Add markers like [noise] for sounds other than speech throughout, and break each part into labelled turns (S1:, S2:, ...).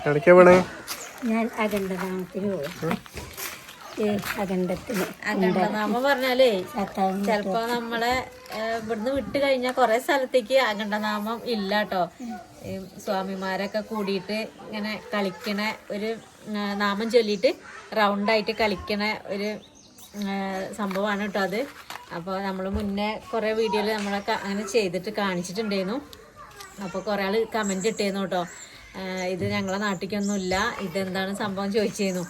S1: എവിടേക്കാ പോണേ?
S2: ഞാൻ അഖണ്ഡനാമത്തിന് പോകും അഖണ്ഡത്തിന്
S3: അഖണ്ഡനാമം പറഞ്ഞാലേ ചിലപ്പോ നമ്മളെ ഇവിടുന്ന് വിട്ട് കഴിഞ്ഞാൽ കുറെ സ്ഥലത്തേക്ക് അഖണ്ഡനാമം ഇല്ല കേട്ടോ സ്വാമിമാരൊക്കെ കൂടിയിട്ട് ഇങ്ങനെ കളിക്കണ ഒരു നാമം ചൊല്ലിയിട്ട് റൗണ്ടായിട്ട് കളിക്കണ ഒരു സംഭവമാണ് കേട്ടോ അത്. അപ്പോൾ നമ്മൾ മുന്നേ കുറേ വീഡിയോയിൽ നമ്മളൊക്കെ അങ്ങനെ ചെയ്തിട്ട് കാണിച്ചിട്ടുണ്ടായിരുന്നു. അപ്പോൾ കുറേ ആൾ കമന്റ് ഇട്ടിരുന്നു കേട്ടോ ഇത് ഞങ്ങളെ നാട്ടിലേക്കൊന്നും ഇല്ല ഇതെന്താണ് സംഭവം ചോദിച്ചിരുന്നു.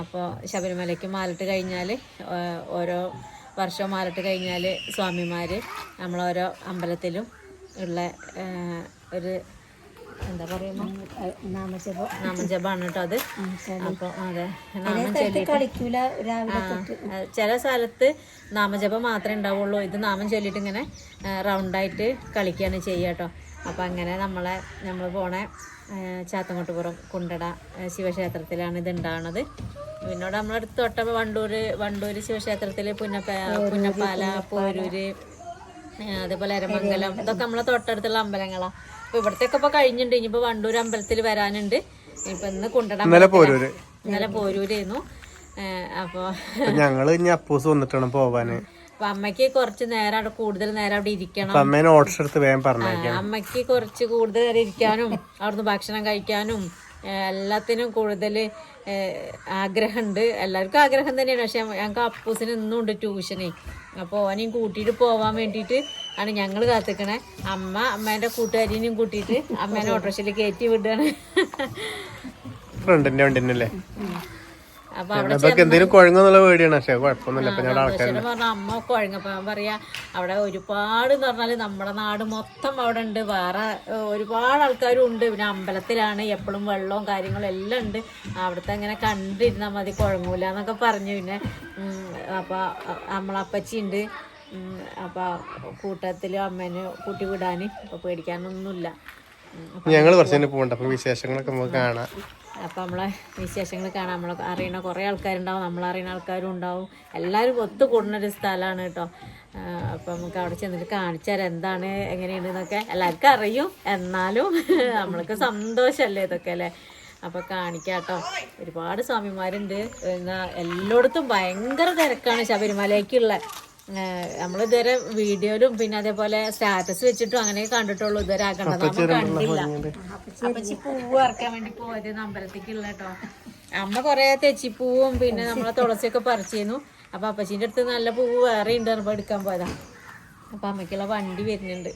S3: അപ്പോൾ ശബരിമലയ്ക്ക് മാലിട്ട് കഴിഞ്ഞാൽ ഓരോ വർഷവും മാലിട്ട് കഴിഞ്ഞാൽ സ്വാമിമാർ നമ്മളോരോ അമ്പലത്തിലും ഉള്ള ഒരു എന്താ പറയുക
S2: നാമജപം
S3: നാമജപാണ് കേട്ടോ അത്. അപ്പോൾ അതെ നാമം ചില സ്ഥലത്ത് നാമജപം മാത്രമേ ഉണ്ടാവുള്ളൂ. ഇത് നാമം ചൊല്ലിയിട്ട് ഇങ്ങനെ റൗണ്ടായിട്ട് കളിക്കുകയാണ് ചെയ്യുക കേട്ടോ അപ്പം അങ്ങനെ നമ്മളെ നമ്മൾ പോണ ചാത്തങ്കോട്ടുപുറം കുണ്ടട ശിവക്ഷേത്രത്തിലാണ് ഇത് ഉണ്ടാവുന്നത് പിന്നോട് നമ്മളടുത്ത് തൊട്ട വണ്ടൂർ വണ്ടൂർ ശിവക്ഷേത്രത്തിൽ പുന്നപ്പ പുന്നപ്പാല പോരൂര് അതേപോലെ അരമംഗലം ഇതൊക്കെ നമ്മളെ തൊട്ടടുത്തുള്ള അമ്പലങ്ങളാണ് അപ്പൊ ഇവിടത്തേക്ക് ഇപ്പൊ കഴിഞ്ഞിട്ടുണ്ട് ഇനിയിപ്പോ വണ്ടൂർ അമ്പലത്തിൽ വരാനുണ്ട്. ഇപ്പൊ ഇന്ന് കുണ്ടട
S1: ഇന്നലെ പോരൂര്.
S3: ഇന്നലെ പോരൂരായിരുന്നു അപ്പൊ
S1: അപ്പൊ ഞങ്ങൾ ഇനി അപ്പൂസ് വന്നിട്ടാണ് പോവാന്.
S3: അപ്പൊ അമ്മയ്ക്ക് കുറച്ച് നേരം അവിടെ കൂടുതൽ നേരം അവിടെ ഇരിക്കണം.
S1: അമ്മേനെ ഓർഡർ എടുത്ത് വേഗം പറഞ്ഞു
S3: അമ്മയ്ക്ക് കുറച്ച് കൂടുതൽ നേരം ഇരിക്കാനും അവിടുന്ന് ഭക്ഷണം കഴിക്കാനും എല്ലാത്തിനും കൂടുതൽ ആഗ്രഹമുണ്ട്. എല്ലാവർക്കും ആഗ്രഹം തന്നെയാണ്. പക്ഷെ ഞങ്ങൾക്ക് അപ്പൂസിന് ഇന്നും ഉണ്ട് ട്യൂഷന്. അപ്പോൾ ഓനെയും കൂട്ടിയിട്ട് പോവാൻ വേണ്ടിയിട്ട് ആണ് ഞങ്ങൾ കാത്തിക്കണേ. അമ്മ അമ്മേന്റെ കൂട്ടുകാരിനെയും കൂട്ടിയിട്ട് അമ്മേനെ ഓട്ടോറിക്ഷയിൽ കയറ്റി വിടുകയാണ്.
S1: ഫ്രണ്ടിന്റെ വണ്ടിന്നല്ലേ
S3: അപ്പോൾ അവിടെ
S1: അതൊക്കെ എന്തെങ്കിലും കുഴങ്ങുന്നുള്ള പേടിയാണ്. പക്ഷെ കുഴപ്പമൊന്നുമില്ല. അപ്പൊ ഞങ്ങളുടെ ആൾക്കാർ
S3: പക്ഷേ പറഞ്ഞ അമ്മ കുഴങ്ങപ്പോ പറയാ അവിടെ ഒരുപാട് എന്ന് പറഞ്ഞാൽ നമ്മുടെ നാട് മൊത്തം അവിടെ ഉണ്ട്. വേറെ ഒരുപാട് ആൾക്കാരും ഉണ്ട്. പിന്നെ അമ്പലത്തിലാണ് എപ്പോഴും വെള്ളവും കാര്യങ്ങളും എല്ലാം ഉണ്ട്. അവിടുത്തെ അങ്ങനെ കണ്ടിരുന്നാൽ മതി കുഴങ്ങൂല എന്നൊക്കെ പറഞ്ഞു. പിന്നെ അപ്പൊ നമ്മളപ്പച്ചി ഉണ്ട്. അപ്പൊ കൂട്ടത്തിൽ അമ്മേനെ കൂട്ടി വിടാന്. അപ്പൊ പേടിക്കാനൊന്നുമില്ല. ഞങ്ങൾ
S1: ഞങ്ങൾ കുറച്ച് പോകണ്ട അപ്പൊ വിശേഷങ്ങളൊക്കെ നമുക്ക് കാണാം.
S3: അപ്പം നമ്മളെ വിശേഷങ്ങൾ കാണാൻ നമ്മൾ അറിയണ കുറേ ആൾക്കാരുണ്ടാവും. നമ്മൾ അറിയുന്ന ആൾക്കാരും ഉണ്ടാവും. എല്ലാവരും ഒത്തുകൂടുന്നൊരു സ്ഥലമാണ് കേട്ടോ. അപ്പം നമുക്ക് അവിടെ ചെന്നിട്ട് കാണിച്ചാൽ എന്താണ് എങ്ങനെയുണ്ട് എന്നൊക്കെ. എല്ലാവർക്കും അറിയും. എന്നാലും നമ്മൾക്ക് സന്തോഷമല്ലേ ഇതൊക്കെ അല്ലേ? അപ്പോൾ കാണിക്കാട്ടോ. ഒരുപാട് സ്വാമിമാരുണ്ട്. എന്നാൽ എല്ലായിടത്തും ഭയങ്കര തിരക്കാണ് ശബരിമലയ്ക്കുള്ള. നമ്മളിതുവരെ വീഡിയോയിലും പിന്നെ അതേപോലെ സ്റ്റാറ്റസ് വെച്ചിട്ടും അങ്ങനെ കണ്ടിട്ടുള്ളൂ ഇതുവരെ ആകണ്ടത് കണ്ടില്ല അപ്പച്ചി പൂവ് ഇറക്കാൻ വേണ്ടി പോയത് അമ്പലത്തേക്കുള്ള കേട്ടോ അമ്മ കൊറേ തെച്ചിപ്പൂവും പിന്നെ നമ്മളെ തുളസിയൊക്കെ പറിച്ചിരുന്നു. അപ്പൊ അപ്പച്ചിന്റെ അടുത്ത് നല്ല പൂവ് വേറെ ഉണ്ട് പറഞ്ഞപ്പോ എടുക്കാൻ പോയതാ. അപ്പൊ അമ്മയ്ക്കുള്ള വണ്ടി വരുന്നുണ്ട്.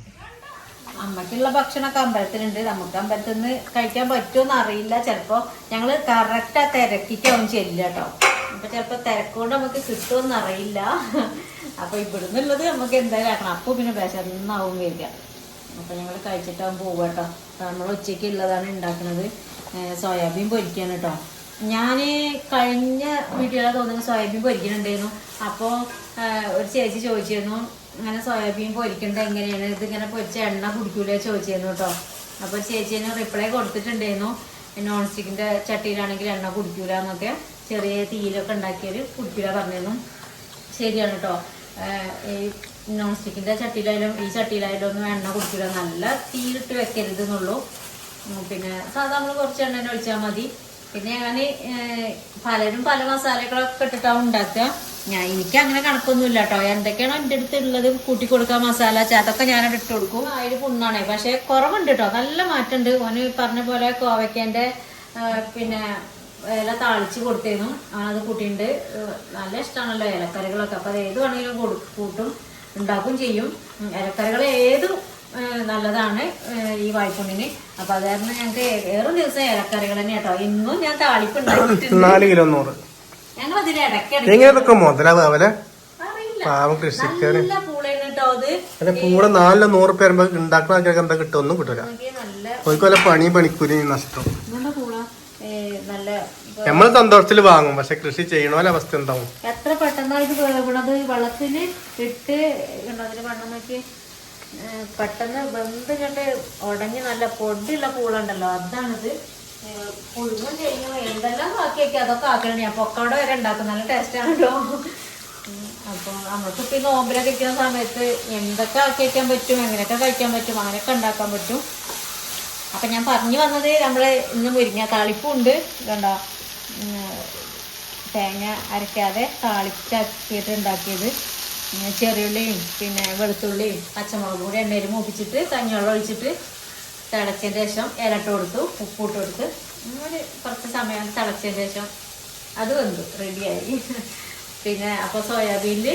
S3: അമ്മയ്ക്കുള്ള ഭക്ഷണമൊക്കെ അമ്പലത്തിലുണ്ട്. നമുക്ക് അമ്പലത്തിൽ നിന്ന് കഴിക്കാൻ പറ്റുമെന്ന് അറിയില്ല. ചിലപ്പോ ഞങ്ങൾ കറക്റ്റ് ആ തിരക്കിട്ടാവും ചെല്ലുക കേട്ടോ അപ്പൊ ചിലപ്പോ തിരക്കുകൊണ്ട് നമുക്ക് കിട്ടുമെന്ന് അറിയില്ല. അപ്പൊ ഇവിടുന്നുള്ളത് നമുക്ക് എന്തായാലും ആക്കണം. അപ്പൊ പിന്നെ വിശന്നാവും വരിക. അപ്പൊ ഞങ്ങൾ കഴിച്ചിട്ടാവും പോവുക കേട്ടോ നമ്മൾ ഉച്ചയ്ക്ക് ഉള്ളതാണ് ഉണ്ടാക്കുന്നത് സോയാബീൻ പൊരിക്കാണ് കേട്ടോ ഞാൻ കഴിഞ്ഞ വീട്ടിലാണ് തോന്നുന്നത് സോയാബീൻ പൊരിക്കുന്നുണ്ടായിരുന്നു അപ്പോൾ ഒരു ചേച്ചി ചോദിച്ചിരുന്നു അങ്ങനെ സോയാബീൻ പൊരിക്കേണ്ടത് എങ്ങനെയാണ്? ഇത് ഇങ്ങനെ പൊരിച്ച എണ്ണ കുടിക്കൂലേ? ചോദിച്ചിരുന്നു കേട്ടോ അപ്പോൾ എന്നെ റിപ്ലൈ കൊടുത്തിട്ടുണ്ടായിരുന്നു. നോൺ സ്റ്റിക്കിന്റെ ചട്ടിയിലാണെങ്കിൽ എണ്ണ കുടിക്കൂല എന്നൊക്കെ. ചെറിയ തീയിലൊക്കെ ഉണ്ടാക്കിയത് കുടിക്കൂല പറഞ്ഞിരുന്നു. ശരിയാണ് കേട്ടോ ഈ നോൺ സ്റ്റിക്കിന്റെ ചട്ടിയിലായാലും ഈ ചട്ടിയിലായാലും ഒന്നും എണ്ണ കുടിക്കില്ല നല്ല തീയിട്ട് വെക്കരുത് എന്നുള്ളൂ പിന്നെ സാധാ നമ്മൾ കുറച്ച് എണ്ണ ഒഴിച്ചാൽ മതി. പിന്നെ ഞാൻ പലരും പല മസാലകളൊക്കെ ഇട്ടിട്ടാണ് ഉണ്ടാക്കുക. ഞാൻ എനിക്ക് അങ്ങനെ കണക്കൊന്നുമില്ല കേട്ടോ എന്തൊക്കെയാണോ എന്റെ അടുത്ത് ഉള്ളത് കൂട്ടി കൊടുക്കാൻ മസാല അതൊക്കെ ഞാനവിടെ ഇട്ട് കൊടുക്കും. അതിൽ പുണ്ണാണേ. പക്ഷെ കുറവുണ്ട് കേട്ടോ നല്ല മാറ്റമുണ്ട്. ഓന് പറഞ്ഞ പോലെ കോവയ്ക്കേന്റെ പിന്നെ ഇല താളിച്ച് കൊടുത്തേന്നു അത് കൂട്ടിയിട്ടുണ്ട് നല്ല ഇഷ്ടമാണല്ലോ ഇലക്കറികളൊക്കെ. അപ്പോൾ അത് ഏത് വേണമെങ്കിലും കൊടു കൂട്ടും ഉണ്ടാക്കും ചെയ്യും. ഇലക്കറികൾ ഏതും നല്ലതാണ് ഈ വായ്പുണ്ണിന് അപ്പോൾ അത് കാരണം ഞങ്ങൾക്ക് ഏറും ദിവസം ഇലക്കറികൾ തന്നെ കേട്ടോ. ഇന്നും ഞാൻ താളിപ്പുണ്ട് ഉണ്ടാക്കിയിട്ടുണ്ട്.
S1: കിലോ നൂറ്.
S3: ഞങ്ങൾ അതിന് ഇടയ്ക്കിടയ്ക്ക്
S1: എങ്ങനെ ഇതൊക്കെ മുതലാവും അവലെ?
S3: അറിയില്ല.
S1: പാവം കൃഷിക്കാര്. പൂടെ നാലിലോ നൂറ് പേരുമ്പോ ഉണ്ടാക്കുന്ന ആൾക്കാർക്ക് എന്താ കിട്ടും? ഒന്നും കിട്ടൂല. അവർക്ക് പണി പണിക്കൂലി നഷ്ടം
S3: നല്ല പൂള ഏഹ് നല്ല
S1: നമ്മൾ സന്തോഷത്തിൽ വാങ്ങും. പക്ഷെ കൃഷി ചെയ്യണോ അവസ്ഥ എന്താവും?
S3: എത്ര പെട്ടെന്നായിട്ട് വേവണത് വെള്ളത്തിന് ഇട്ട് അതിന്റെ വെള്ളം നോക്കി പെട്ടെന്ന് വെന്ത് കണ്ട് ഉടഞ്ഞ് നല്ല പൊടിയുള്ള പൂളുണ്ടല്ലോ അതാണിത്. പുഴുങ്ങും ചെയ്യുന്നു എന്തെല്ലാം വെക്കുക അതൊക്കെ ആക്കണേ. ഞാൻ പൊക്കോടെ വരെ ഉണ്ടാക്കും. നല്ല ടേസ്റ്റ് ആണല്ലോ. ഉം, അപ്പൊ നമ്മൾക്ക് ഇപ്പൊ ഈ നോമ്പിലൊക്കെ ഇരിക്കുന്ന സമയത്ത് എന്തൊക്കെ ആക്കി വെക്കാൻ പറ്റും? എങ്ങനെയൊക്കെ കഴിക്കാൻ പറ്റും? അങ്ങനെയൊക്കെ ഉണ്ടാക്കാൻ പറ്റും. അപ്പം ഞാൻ പറഞ്ഞു വന്നത് നമ്മൾ ഇന്ന് മുരിങ്ങ താളിപ്പുണ്ട്. ഇതുണ്ടോ? തേങ്ങ അരക്കാതെ താളിച്ചാക്കിയിട്ട് ഉണ്ടാക്കിയത്. ചെറിയുള്ളിയും പിന്നെ വെളുത്തുള്ളിയും പച്ചമുളകും കൂടി എണ്ണയിൽ മൂപ്പിച്ചിട്ട് കഞ്ഞിവെള്ളം ഒഴിച്ചിട്ട് തിളച്ചതിന് ശേഷം ഇലട്ട് കൊടുത്തു ഉപ്പിട്ട് കൊടുത്ത്. ഒരു കുറച്ച് സമയം തിളച്ചതിന് ശേഷം അത് വെന്തു റെഡിയായി പിന്നെ അപ്പോൾ സോയാബീനിൽ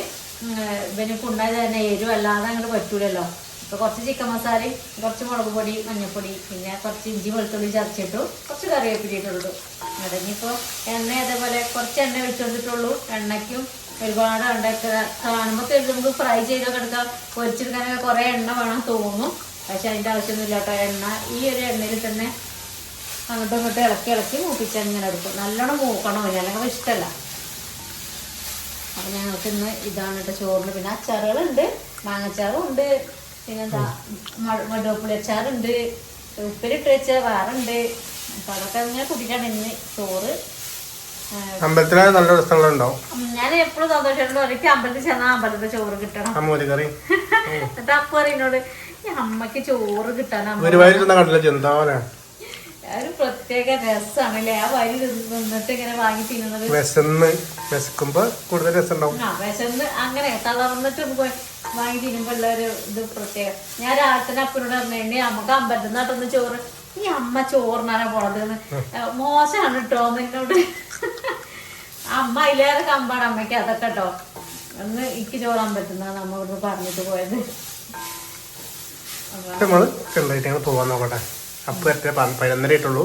S3: ഇവന് കുണ്ടായ തന്നെ എരിവല്ലാതെ അങ്ങോട്ട് പറ്റൂലല്ലോ. അപ്പോൾ കുറച്ച് ചിക്കൻ മസാലയും കുറച്ച് മുളക് പൊടി മഞ്ഞൾപ്പൊടി പിന്നെ കുറച്ച് ഇഞ്ചി വെളുത്തുള്ളി ചതച്ചിട്ടു കുറച്ച് കറിവേപ്പിലി ഇട്ടുള്ളൂ എന്നിട്ട് ഇനിയിപ്പോൾ എണ്ണ അതേപോലെ കുറച്ച് എണ്ണ വെച്ചെടുത്തിട്ടുള്ളൂ എണ്ണയ്ക്കും ഒരുപാട് എണ്ണയൊക്കെ കാണുമ്പോൾ നമുക്ക് ഫ്രൈ ചെയ്തൊക്കെ എടുക്കാം. പൊരിച്ചെടുക്കാനൊക്കെ കുറേ എണ്ണ വേണം തോന്നും പക്ഷെ അതിന്റെ ആവശ്യമൊന്നുമില്ല കേട്ടോ. എണ്ണ ഈ ഒരു എണ്ണയിൽ തന്നെ അങ്ങോട്ടും ഇങ്ങോട്ടും ഇളക്കി ഇളക്കി മൂപ്പിച്ച് അങ്ങനെ എടുക്കും. നല്ലോണം മൂക്കണം അല്ലെങ്കിൽ ഇഷ്ടമല്ല അപ്പം ഞങ്ങൾക്ക് ഇന്ന് ഇതാണ് കേട്ടോ ചോറിന്. പിന്നെ അച്ചാറുകളുണ്ട് മാങ്ങച്ചാറും ഉണ്ട്. പിന്നെന്താ മടുവപ്പുളി അച്ചാറുണ്ട് ഉപ്പിലിട്ട് വെച്ച വേറുണ്ട്. അപ്പൊ അതൊക്കെ ഇങ്ങനെ കുട്ടിക്കാണ് ഇന്ന് ചോറ്.
S1: അമ്പലത്തിലെ നല്ല രസങ്ങളുണ്ടോ
S3: ഉം, ഞാൻ എപ്പോഴും സന്തോഷമുള്ള എനിക്ക് അമ്പലത്തിൽ ചെന്നാൽ അമ്പലത്തിൽ ചോറ് കിട്ടണം. എന്നിട്ട് അപ്പ പറയുന്നോട് ഈ അമ്മയ്ക്ക് ചോറ് കിട്ടാൻ ഒരു പ്രത്യേക രസമാണല്ലേ ആ വരി നിന്നിട്ട് ഇങ്ങനെ വാങ്ങി തിന്നുന്നത്.
S1: വിശന്ന് വിശക്കുമ്പോ കൂടുതൽ രസം ഉണ്ടാവും
S3: ആ വിശന്ന് അങ്ങനെ തളർന്നിട്ട് നമുക്ക് വാങ്ങി തിരുമ്പുള്ള ഒരു ഇത് പ്രത്യേകം. ഞാൻ രാത്രി അപ്പനോട് പറഞ്ഞേ നമുക്ക് അമ്പലത്തിൽ നിന്നിട്ടൊന്ന് ചോറ്. ഈ അമ്മ ചോറിനാണ് പോണത് മോശമാണ് കേട്ടോ എന്നോട് അമ്മ അതിലേറെ കമ്പാണ് അമ്മയ്ക്ക് അതൊക്കെ കേട്ടോ ഒന്ന് എനിക്ക് ചോറ് അമ്പലത്തിന്നാണ് അമ്മ ഇവിടുന്ന് പറഞ്ഞിട്ട് പോയത്.
S1: ഞങ്ങൾ പോവാൻ നോക്കട്ടെ. അപ്പൊ എത്ര? പതിനൊന്നര ആയിട്ടുള്ളൂ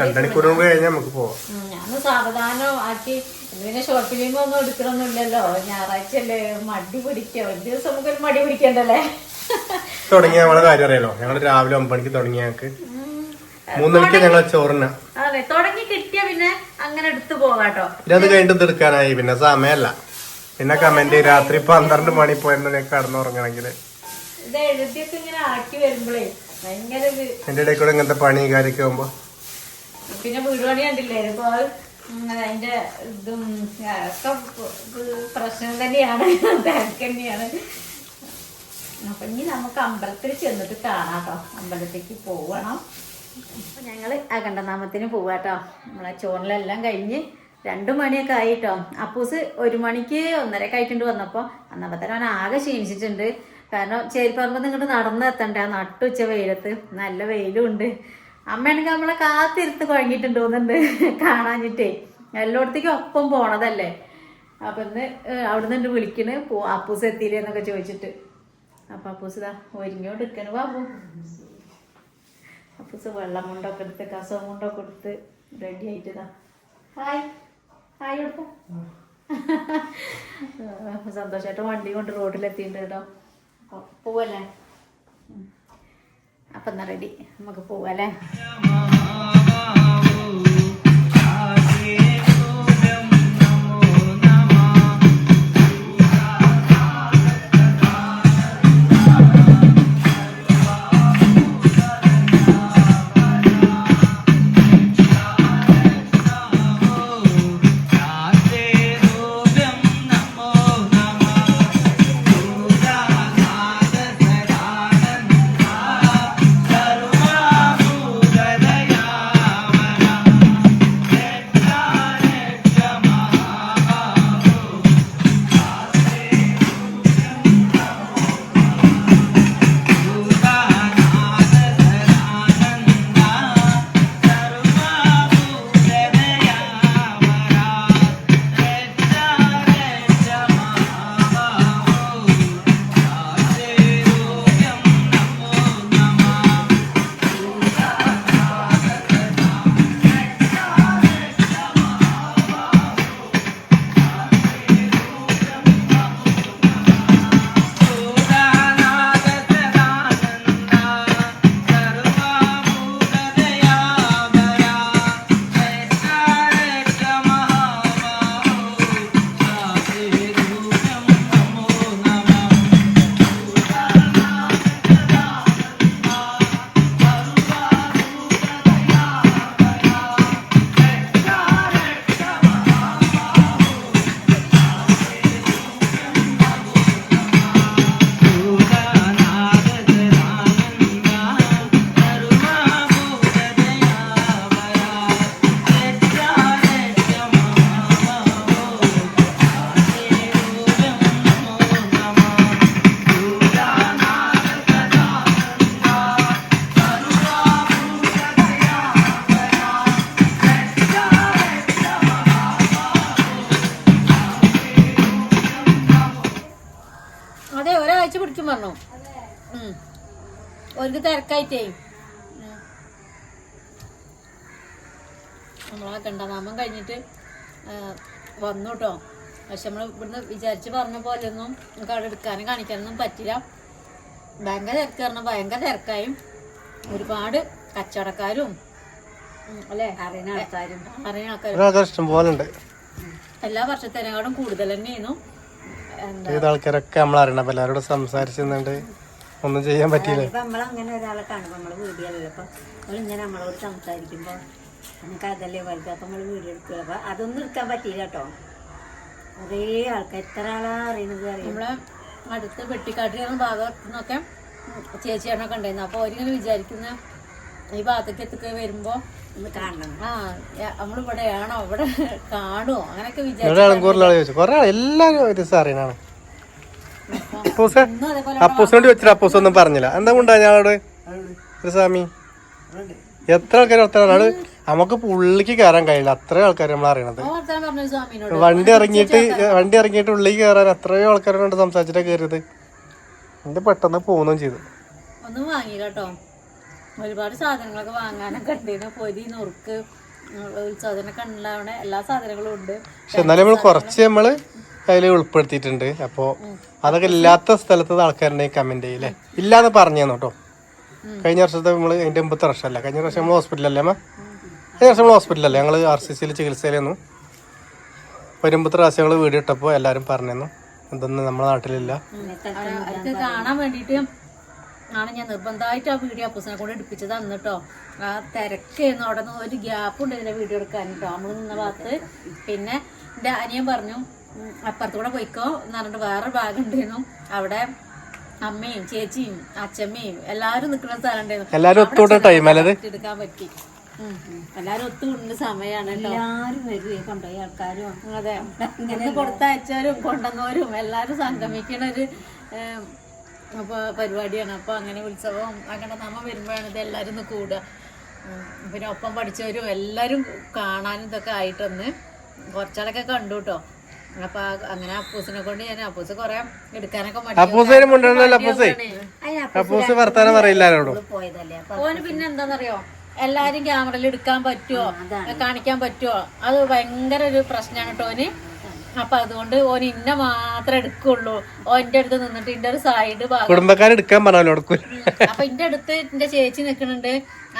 S1: രണ്ടണിക്കൂർ കൂടി കഴിഞ്ഞാൽ നമുക്ക് പോവാം.
S3: ഞാൻ സാവധാനം ആക്കി പിന്നെ ഷോർട്ട് ഫിലിം ഒന്നും എടുക്കണമെന്നില്ലല്ലോ ഞായറാഴ്ച അല്ലേ മടി പിടിക്കുക. ഒരു ദിവസം നമുക്കൊരു മടി പിടിക്കണ്ടല്ലേ?
S1: തുടങ്ങിയ നമ്മളെ കാര്യം അറിയാലോ. ഞങ്ങൾ രാവിലെ ഒമ്പത് മണിക്ക് തുടങ്ങി ഞങ്ങൾക്ക് മൂന്നരക്ക് ഞങ്ങൾ ചോറിന.
S3: അതെ തുടങ്ങി കിട്ടിയ പിന്നെ അങ്ങനെ എടുത്തു പോകാട്ടോ.
S1: പിന്നെ അത് കഴിഞ്ഞിട്ട് തീർക്കാനായി പിന്നെ സമയമല്ല. പിന്നെ കമന്റ് രാത്രി പന്ത്രണ്ട് മണി പോയെന്നെ കടന്നുറങ്ങണമെങ്കിൽ
S3: ഇത് എഴുതിയൊക്കെ ഇങ്ങനെ ആക്കി വരുമ്പോഴേ
S1: എന്റെ ഇടയിൽ കൂടെ ഇങ്ങനത്തെ പണി കാര്യമൊക്കെ ആകുമ്പോ
S3: പിന്നെ വീട് പണി കണ്ടില്ലേ ഇപ്പൊ അത് അതിന്റെ ഇതും ഒക്കെ പ്രശ്നം തന്നെയാണ്. തന്നെയാണ്. അപ്പൊ ഇനി നമുക്ക് അമ്പലത്തിൽ ചെന്നിട്ട് കാണാട്ടോ അമ്പലത്തേക്ക് പോവണം. അപ്പൊ ഞങ്ങൾ അഖണ്ഡനാമത്തിന് പോവാട്ടോ നമ്മളെ ചോറിലെല്ലാം കഴിഞ്ഞ് രണ്ടു മണിയൊക്കെ ആയിട്ടോ അപ്പൂസ് ഒരു മണിക്ക് ഒന്നരക്കായിട്ടുണ്ട് വന്നപ്പോ. അന്നപ്പോ തന്നെ അവൻ ആകെ ക്ഷീണിച്ചിട്ടുണ്ട്. കാരണം ചേരിപ്പറമ്പ് ഇങ്ങോട്ട് നടന്നെത്തണ്ടേ ആ നട്ടുച്ച വെയിലത്ത്. നല്ല വെയിലും ഉണ്ട് അമ്മയാണെങ്കിൽ നമ്മളെ കാത്തിരുത്ത് കുഴങ്ങിയിട്ടുണ്ട് തോന്നുന്നുണ്ട് കാണാഞ്ഞിട്ടേ. എല്ലായിടത്തേക്കും ഒപ്പം പോണതല്ലേ? അപ്പൊ ഇന്ന് അവിടെ ഉണ്ട് വിളിക്കണ്. പോ അപ്പൂസ് എത്തിയില്ലേ എന്നൊക്കെ ചോദിച്ചിട്ട്. അപ്പൊ അപ്പൂസ് ഇതാ ഒരുങ്ങിയോണ്ടിരിക്കണ് ബാബു അപ്പൂസ് വെള്ളം മുണ്ടൊക്കെ എടുത്ത് കസവ മുണ്ടൊക്കെ എടുത്ത് റെഡി ആയിട്ട് ഇതാ. ഹായ്. ഹായ് എടുക്കും സന്തോഷമായിട്ട് വണ്ടി കൊണ്ട് റോഡിലെത്തിയിട്ടുണ്ട് കേട്ടോ. അപ്പൊ പോവല്ലേ. അപ്പൊ എന്നാ റെഡി നമുക്ക് പോവല്ലേ [laughs] തിരക്കായിട്ടേ. നമ്മളാ കണ്ടനാമം കഴിഞ്ഞിട്ട് വന്നു കേട്ടോ പക്ഷെ നമ്മൾ ഇവിടുന്ന് വിചാരിച്ച് പറഞ്ഞ പോലെ ഒന്നും നമുക്ക് അവിടെ എടുക്കാനും കാണിക്കാനൊന്നും പറ്റില്ല. ഭയങ്കര തിരക്ക് പറഞ്ഞാൽ ഭയങ്കര തിരക്കായും. ഒരുപാട് കച്ചവടക്കാരും അല്ലെ?
S2: അറിയുന്ന ആൾക്കാരും.
S3: അറിയുന്ന ആൾക്കാരും.
S1: ഇഷ്ടം പോലെ ഉണ്ട്.
S3: എല്ലാ വർഷത്തേനേക്കാളും കൂടുതൽ തന്നെയായിരുന്നു.
S1: ആൾക്കാരൊക്കെ നമ്മൾ അറിയണം എല്ലാവരോടും സംസാരിച്ചിരുന്നുണ്ട് ഒന്നും ചെയ്യാൻ പറ്റിയില്ല.
S2: ഇപ്പൊ നമ്മളങ്ങനെ ഒരാളെ കാണുമ്പോ നമ്മൾ അപ്പൊ നമ്മളിങ്ങനെ നമ്മളോട് സംസാരിക്കുമ്പോ നമുക്ക് അതല്ലേ വലുത്. അപ്പൊ നമ്മൾ വീഡിയോ എടുക്കുക അപ്പൊ അതൊന്നും എടുക്കാൻ പറ്റിയില്ല കേട്ടോ. കുറേ ആൾക്കാർ എത്ര ആളാ അറിയണത് അറിയാം?
S3: നമ്മളെ അടുത്ത് വെട്ടിക്കാട്ടി എന്ന ഭാഗത്തു നിന്നൊക്കെ ചേച്ചിയാണൊക്കെ ഉണ്ടായിരുന്നു അപ്പോൾ അവരിങ്ങനെ വിചാരിക്കുന്ന ഈ ഭാഗത്തേക്ക് എത്തിക്കെ വരുമ്പോൾ
S2: ഒന്ന് കാണണം.
S3: ആ നമ്മളിവിടെയാണോ? ഇവിടെ കാണുമോ അങ്ങനെയൊക്കെ വിചാരിച്ചു
S1: എല്ലാവരും ആളെ ചോദിച്ചു. കുറെ ആൾ എല്ലാരും ഒരു അപ്പൂസേ? അപ്പൂസിനോട് ചോദിച്ചിട്ട് അപ്പൂസ് ഒന്നും പറഞ്ഞില്ല. എന്താ കൊണ്ടാ ഞങ്ങളോട് ഒരു സ്വാമി എത്ര ആൾക്കാർ എത്ര ആൾ നമുക്ക് ഉള്ളിക്ക് കയറാൻ കഴിയില്ല. അത്ര ആൾക്കാർ നമ്മൾ അറിയണത്. വണ്ടി ഇറങ്ങിയിട്ട് വണ്ടി ഇറങ്ങിയിട്ട് ഉള്ളിലേക്ക് കയറാൻ എത്രയോ ആൾക്കാരോട് സംസാരിച്ചിട്ടാ കയറിയത് എന്റെ പെട്ടെന്ന് പോകുകയും ചെയ്തു.
S3: ഒന്നും വാങ്ങി കേട്ടോ ഒരുപാട് സാധനങ്ങളൊക്കെ വാങ്ങാനൊക്കെ ഉണ്ടായിരുന്നു പൊരി നുറുക്ക് ഉം, ഉത്സവത്തിനൊക്കെ ഉണ്ടാവണ എല്ലാ സാധനങ്ങളും ഉണ്ട്.
S1: പക്ഷെ എന്നാലും നമ്മൾ കുറച്ച് നമ്മൾ അതിൽ ഉൾപ്പെടുത്തിയിട്ടുണ്ട്. അപ്പോ അതൊക്കെ ഇല്ലാത്ത സ്ഥലത്ത് ആൾക്കാരുണ്ടെങ്കിൽ കമന്റ് ചെയ്യില്ലേ ഇല്ലാന്ന് പറഞ്ഞു കേട്ടോ കഴിഞ്ഞ വർഷത്തെ നമ്മൾ അതിന്റെ മുമ്പത്തെ വർഷമല്ല. കഴിഞ്ഞ വർഷം നമ്മൾ ഹോസ്പിറ്റലല്ലേ അമ്മ? കഴിഞ്ഞ വർഷം നമ്മൾ ഹോസ്പിറ്റലല്ലേ ഞങ്ങൾ ആർ സി സിയിൽ ചികിത്സയിലായിരുന്നു. വരുമ്പത്തെ പ്രാവശ്യം ഞങ്ങൾ വീഡിയോ ഇട്ടപ്പോൾ എല്ലാവരും പറഞ്ഞു ഇതൊന്നും നമ്മുടെ നാട്ടിലില്ല.
S3: കാണാൻ വേണ്ടിയിട്ട് ആണ് ഞാൻ നിർബന്ധമായിട്ട് ആ വീഡിയോ അപ്പൂസിനെ കൊണ്ട് എടുപ്പിച്ചത് അന്നിട്ടോ. ആ തിരക്കായിരുന്നു അവിടെ നിന്ന് ഒരു ഗ്യാപ്പ് ഉണ്ടായില്ല വീഡിയോ എടുക്കാൻ കേട്ടോ നമ്മൾ നിന്ന ഭാഗത്ത്. പിന്നെ എന്റെ അനിയൻ പറഞ്ഞു ഉം, അപ്പുറത്ത് കൂടെ പോയിക്കോ എന്ന് പറഞ്ഞിട്ട് വേറെ ഭാഗം ഉണ്ടായിരുന്നു അവിടെ അമ്മയും ചേച്ചിയും അച്ഛമ്മയും എല്ലാരും നിൽക്കുന്ന സ്ഥലം ഉണ്ടായിരുന്നു
S1: എല്ലാവരും ഒത്തുകൂടെ ടൈം
S3: എടുക്കാൻ പറ്റി. എല്ലാരും ഒത്തുകൊണ്ട് സമയാണ് സമയമാണ്
S2: എല്ലാരും വരുവേ കൊണ്ടുപോയി ആൾക്കാരും.
S3: അതെ. ഇങ്ങനെ കൊടുത്തയച്ചവരും കൊണ്ടുവന്നവരും എല്ലാരും സംഗമിക്കണ ഒരു അപ്പൊ പരിപാടിയാണ്. അപ്പൊ അങ്ങനെ ഉത്സവം അങ്ങനെ നമ്മ വരുമ്പോഴാണ് ഇത് എല്ലാരും ഒന്ന് കൂടുക. പിന്നെ ഒപ്പം പഠിച്ചവരും എല്ലാരും കാണാനും ഇതൊക്കെ ആയിട്ടൊന്ന് കുറച്ചാളൊക്കെ കണ്ടു കേട്ടോ. അപ്പൊ അങ്ങനെ അപ്പൂസിനെ കൊണ്ട് ഞാൻ അപ്പൂസ് കൊറേ എടുക്കാനൊക്കെ മടി
S1: അപ്പൂസേനും മുണ്ടല്ലോ അപ്പൂസേ? അപ്പൂസ് വർത്താനം പറയില്ല ആരോടും.
S2: പോയതല്ലേ? അപ്പൊ
S3: ഓന് പിന്നെ എന്താന്നറിയോ? എല്ലാരും ക്യാമറയിൽ എടുക്കാൻ പറ്റുമോ കാണിക്കാൻ പറ്റുമോ അത് ഭയങ്കര ഒരു പ്രശ്നമാണ് കേട്ടോ ഓന്. അപ്പൊ അതുകൊണ്ട് ഓൻ ഇന്ന മാത്രമേ എടുക്കുള്ളൂ. ഓന്റെ അടുത്ത് നിന്നിട്ട് ഇന്റെ ഒരു സൈഡ് ഭാഗം.
S1: കുടുംബക്കാരെടുക്കാൻ പറഞ്ഞാലും
S3: അപ്പൊ ഇന്റെ അടുത്ത് എന്റെ ചേച്ചി നിക്കണുണ്ട്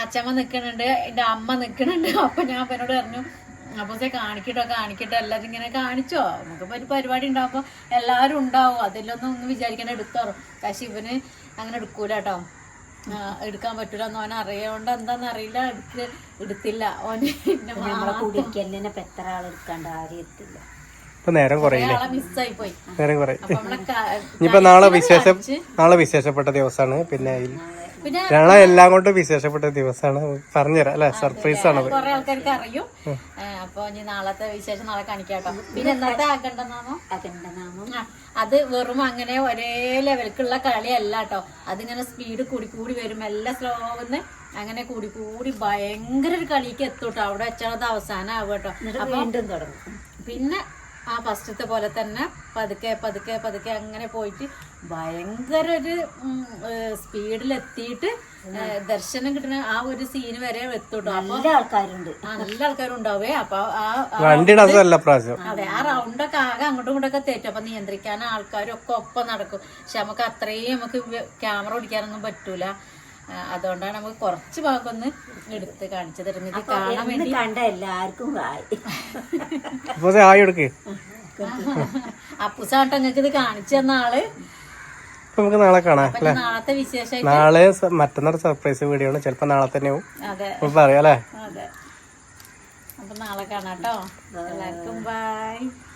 S3: അച്ഛമ്മ നിക്കണുണ്ട് എന്റെ അമ്മ നിക്കണുണ്ട്. അപ്പൊ ഞാൻ അപ്പനോട് പറഞ്ഞു അപ്പൊ കാണിക്കട്ടോ കാണിക്കട്ടോ. എല്ലാരും ഇങ്ങനെ കാണിച്ചോ? നമുക്കിപ്പോ ഒരു പരിപാടി ഉണ്ടാവുമ്പോ എല്ലാരും ഉണ്ടാവും. അതിലൊന്നും ഒന്നും വിചാരിക്കണ എടുത്തോറും. പക്ഷെ ഇവന് അങ്ങനെ എടുക്കൂല കേട്ടോ എടുക്കാൻ പറ്റൂല എന്ന് ഓൻ അറിയാണ്ട് എന്താന്ന് അറിയില്ല. എടുക്ക് എടുത്തില്ല. ഓന്
S2: കുടിക്കലിനെ ഇപ്പൊ എത്ര ആളെടുക്കാണ്ട് ആരും എത്തില്ല.
S1: ഇപ്പൊ നേരം കുറയില്ലേ? നേരം ഇനിയിപ്പോ നാളെ വിശേഷം നാളെ വിശേഷപ്പെട്ട ദിവസമാണ് പിന്നെ ഞങ്ങളെ എല്ലാം കൊണ്ട് വിശേഷപ്പെട്ട ദിവസമാണ്. പറഞ്ഞുതരാം അല്ലെ? സർപ്രൈസ് ആണ്
S3: കുറെ ആൾക്കാർക്ക് അറിയും. അപ്പൊ ഇനി നാളത്തെ വിശേഷം നാളെ കാണിക്കാട്ടോ. പിന്നെ ആക്കണ്ടെന്നാണോ ആ, അത് വെറും അങ്ങനെ ഒരേ ലെവൽക്കുള്ള കളിയല്ല കേട്ടോ അതിങ്ങനെ സ്പീഡ് കൂടി കൂടി വരും. എല്ലാം ആവുന്ന അങ്ങനെ കൂടി കൂടി ഭയങ്കര ഒരു കളിക്ക് എത്തൂട്ടോ അവിടെ വെച്ചാൽ അവസാനം ആവും കേട്ടോ അപ്പൊ
S2: വീണ്ടും തുടങ്ങും.
S3: പിന്നെ ആ ഫസ്റ്റത്തെ പോലെ തന്നെ പതുക്കെ പതുക്കെ പതുക്കെ അങ്ങനെ പോയിട്ട് ഭയങ്കര ഒരു സ്പീഡിലെത്തിയിട്ട് ദർശനം കിട്ടുന്ന ആ ഒരു സീന് വരെ എത്തുട്ടോ. അപ്പൊ
S2: നല്ല ആൾക്കാരുണ്ട്.
S3: ആ, നല്ല ആൾക്കാരുണ്ടാവേ. അപ്പൊ ആ അതെ ആ റൗണ്ടൊക്കെ ആകെ അങ്ങോട്ടും ഇങ്ങോട്ടൊക്കെ തെറ്റും. അപ്പൊ നിയന്ത്രിക്കാൻ ആൾക്കാരൊക്കെ ഒക്കെ ഒപ്പം നടക്കും. പക്ഷെ നമുക്ക് അത്രയും നമുക്ക് ക്യാമറ ഓടിക്കാനൊന്നും പറ്റൂല. അതുകൊണ്ടാണ് നമുക്ക് കുറച്ച് ഭാഗം ഒന്ന് എടുത്ത് കാണിച്ചു തരുന്നത്. കാണാൻ വേണ്ടി
S2: കണ്ട എല്ലാവർക്കും
S3: അപ്പുസാട്ട് നിങ്ങൾക്ക് ഇത് കാണിച്ചു തന്ന
S1: ആൾ. നമുക്ക് നാളെ കാണാം
S3: നാളത്തെ വിശേഷം
S1: നാളെ മറ്റന്നാൾ സർപ്രൈസ് വീഡിയോ ആണ്. ചിലപ്പോ നാളെ തന്നെയാവും
S3: അതെ.
S1: നമുക്ക് പറയാം അല്ലേ?
S3: അതെ. അപ്പൊ നാളെ കാണാട്ടോ എല്ലാവർക്കും ബൈ